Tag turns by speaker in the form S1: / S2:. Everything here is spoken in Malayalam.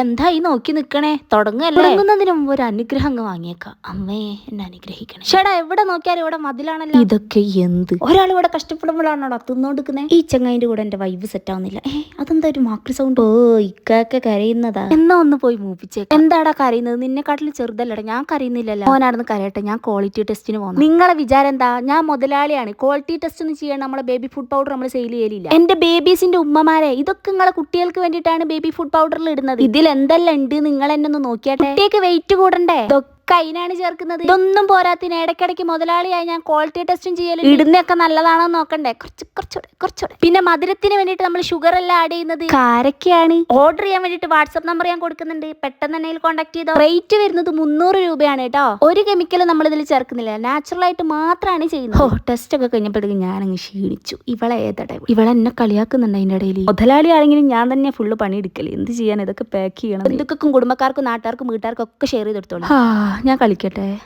S1: എന്താ ഈ നോക്കി നിക്കണേ? തുടങ്ങല്ലേ? തുടങ്ങുന്നതിന് മുമ്പ് ഒരു അനുഗ്രഹം അങ്ങ് വാങ്ങിയേക്കാം. അമ്മേ എന്നെ അനുഗ്രഹിക്കണം. ചേടാ എവിടെ നോക്കിയാലും ഇവിടെ മതിലാണല്ലോ. ഇതൊക്കെ എന്ത്? ഒരാൾ ഇവിടെ കഷ്ടപ്പെടുമ്പോഴാണോ തിന്നോണ്ടിരിക്കുന്നേ? ഈ ചങ്ങായിന്റെ കൂടെ എന്റെ വൈബ് സെറ്റ് ആവുന്നില്ല. ഏ അതെന്താ ഒരു മാക്രി സൗണ്ട് ഓ ഇക്കൊക്കെ കരയുന്നതാ. എന്നാ ഒന്ന് പോയി മൂപ്പിച്ചേ എന്താടാ കരയുന്നത്? നിന്നെക്കാട്ടിലും ചെറുതല്ലടാ. ഞാൻ കരയുന്നില്ലല്ലോ. ഓനാണെന്ന് കരയട്ടെ. ഞാൻ ക്വാളിറ്റി ടെസ്റ്റിന് പോകുന്നു നിങ്ങളെ വിചാരം എന്താ? ഞാൻ മുതലാളിയാണ്. ക്വാളിറ്റി ടെസ്റ്റ് ഒന്നും ചെയ്യണം നമ്മളെ ബേബി ഫുഡ് പൗഡർ നമ്മൾ സെയിൽ ചെയ്യലില്ല. എന്റെ ബേബീസിന്റെ ഉമ്മമാരെ ഇതൊക്കെ നിങ്ങളെ കുട്ടികൾക്ക് വേണ്ടിയിട്ടാണ് ബേബി ഫുഡ് പൗഡറിൽ ഇടുന്നത്. ഇതിൽ എന്തെല്ലാം ഉണ്ട് നിങ്ങൾ എന്നെ ഒന്ന് നോക്കിയാട്ടെ? കുട്ടിയൊക്കെ വെയിറ്റ് കൂടണ്ടേ? അതിനാണ് ചേർക്കുന്നത്. ഇതൊന്നും പോരാത്തിന് ഇടയ്ക്കിടയ്ക്ക് മുതലാളിയായി ഞാൻ ക്വാളിറ്റി ടെസ്റ്റും ചെയ്യലും ഇടുന്നൊക്കെ നല്ലതാണോ നോക്കണ്ടേ? കുറച്ച് കുറച്ചുകൂടെ കുറച്ചുകൂടെ. പിന്നെ മധുരത്തിന് വേണ്ടിയിട്ട് നമ്മൾ ഷുഗർ എല്ലാം ആഡ് ചെയ്യുന്നത്. കാരക്കയാണ്. ഓർഡർ ചെയ്യാൻ വേണ്ടിയിട്ട് വാട്സ്ആപ്പ് നമ്പർ ഞാൻ കൊടുക്കുന്നുണ്ട്. പെട്ടെന്ന് തന്നെ കോൺടാക്ട് ചെയ്തോ. റേറ്റ് വരുന്നത് മുന്നൂറ് രൂപയാണ് കേട്ടോ. ഒരു കെമിക്കലും നമ്മൾ ഇതിൽ ചേർക്കുന്നില്ല. നാച്ചുറൽ ആയിട്ട് മാത്രമാണ് ചെയ്യുന്നത്. ഓ ടെസ്റ്റ് ഒക്കെ കഴിഞ്ഞപ്പോഴത്തേക്ക് ഞാൻ അങ്ങ് ക്ഷീണിച്ചു. ഇവളെ ഏതടെ ഇവളെ? എന്നെ കളിയാക്കുന്നുണ്ട് അതിന്റെ ഇടയിൽ. മുതലാളി ആണെങ്കിലും ഞാൻ തന്നെ ഫുള്ള് പണിയെടുക്കൽ. എന്ത് ചെയ്യാൻ ഇതൊക്കെ പാക്ക് ചെയ്യണം. എന്തൊക്കെ കുടുംബക്കാർക്കും നാട്ടുകാർക്കും വീട്ടുകാർക്കും ഒക്കെ ഷെയർ ചെയ്തെടുത്തോളൂ. ഞാൻ കളിക്കട്ടെ.